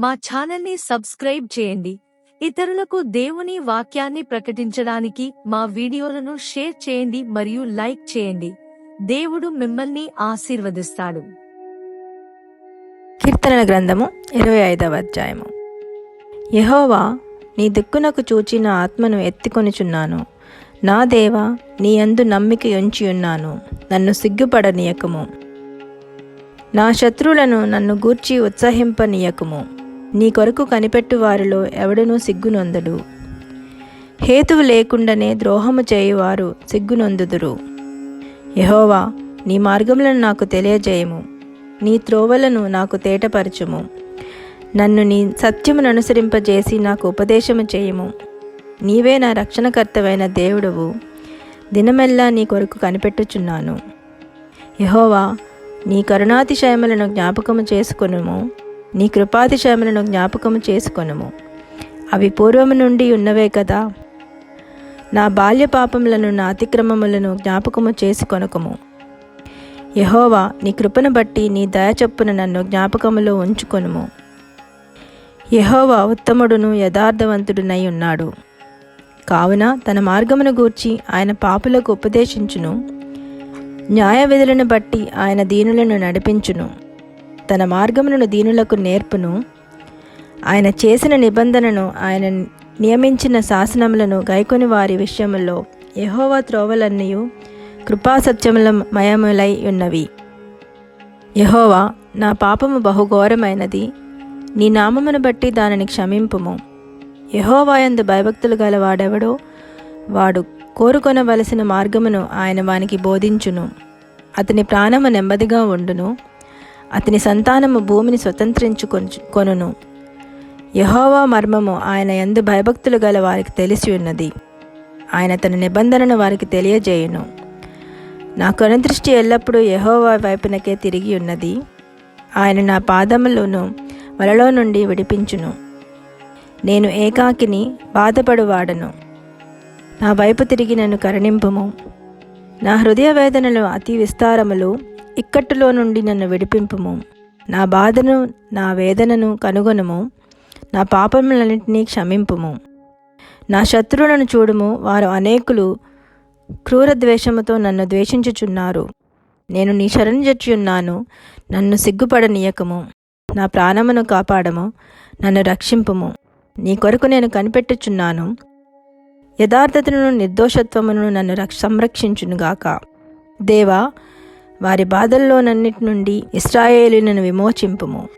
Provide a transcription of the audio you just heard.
మా ఛానల్ని సబ్స్క్రైబ్ చేయండి. ఇతరులకు దేవుని వాక్యాన్ని ప్రకటించడానికి మా వీడియోలను షేర్ చేయండి మరియు లైక్ చేయండి. దేవుడు మిమ్మల్ని ఆశీర్వదిస్తాడు. కీర్తనల గ్రంథము ఇరవై ఐదవ అధ్యాయము. యహోవా నీ దిక్కునకు చూచి నా ఆత్మను ఎత్తికొనుచున్నాను. నా దేవా నీ అందు నమ్మిక ఎంచి ఉన్నాను. నన్ను సిగ్గుపడనీయకము. నా శత్రువులను నన్ను గూర్చి ఉత్సహింపనీయకము. నీ కొరకు కనిపెట్టు వారిలో ఎవడనూ సిగ్గునొందడు. హేతువు లేకుండానే ద్రోహము చేయువారు సిగ్గునొందుదురు. యహోవా నీ మార్గములను నాకు తెలియజేయము. నీ త్రోవలను నాకు తేటపరచుము. నన్ను నీ సత్యమును అనుసరింపజేసి నాకు ఉపదేశము చేయము. నీవే నా రక్షణకర్తవైన దేవుడవు. దినమెల్లా నీ కొరకు కనిపెట్టుచున్నాను. యహోవా నీ కరుణాతిశయములను జ్ఞాపకము చేసుకునుము. నీ కృపాతిశయములను జ్ఞాపకము చేసుకొనుము. అవి పూర్వము నుండి ఉన్నవే కదా. నా బాల్య పాపములను నా అతిక్రమములను జ్ఞాపకము చేసుకొనకము. యహోవా నీ కృపను బట్టి నీ దయచొప్పున నన్ను జ్ఞాపకములో ఉంచుకొనుము. యహోవా ఉత్తముడును యథార్థవంతుడునై ఉన్నాడు. కావున తన మార్గమును గూర్చి ఆయన పాపులకు ఉపదేశించును. న్యాయ విధులను బట్టి ఆయన దీనులను నడిపించును. తన మార్గములను దీనులకు నేర్పును. ఆయన చేసిన నిబంధనను ఆయన నియమించిన శాసనములను గైకొని వారి విషయంలో యహోవా త్రోవలన్నయు కృపాసత్యముల మయములై ఉన్నవి. యహోవా నా పాపము బహుఘోరమైనది. నీ నామమును బట్టి దానిని క్షమింపుము. యహోవాయందు భయభక్తులు గల వాడెవడో వాడు కోరుకొనవలసిన మార్గమును ఆయన వానికి బోధించును. అతని ప్రాణము నెమ్మదిగా ఉండును. అతని సంతానము భూమిని స్వతంత్రించుకొను కొనును యహోవా మర్మము ఆయన ఎందు భయభక్తులు గల వారికి తెలిసి ఉన్నది. ఆయన తన నిబంధనను వారికి తెలియజేయును. నా కొనదృష్టి ఎల్లప్పుడూ యహోవా వైపునకే తిరిగి ఉన్నది. ఆయన నా పాదములను వలలో నుండి విడిపించును. నేను ఏకాకిని బాధపడువాడను. నా వైపు తిరిగి నన్ను కరుణింపుము. నా హృదయ వేదనలు అతి విస్తారములు ఇక్కట్టులో నుండి నన్ను విడిపింపుము. నా బాధను నా వేదనను కనుగొనుము. నా పాపములన్నింటినీ క్షమింపుము. నా శత్రువులను చూడుము. వారు అనేకులు క్రూర ద్వేషముతో నన్ను ద్వేషించుచున్నారు. నేను నీ శరణు ఉన్నాను నన్ను సిగ్గుపడనీయకము. నా ప్రాణమును కాపాడము. నన్ను రక్షింపుము. నీ కొరకు నేను కనిపెట్టుచున్నాను. యథార్థతను నిర్దోషత్వమును నన్ను రక్ష సంరక్షించునుగాక. దేవా వారి బాధల్లోనన్నిటి నుండి ఇస్రాయేలీలను విమోచింపుము.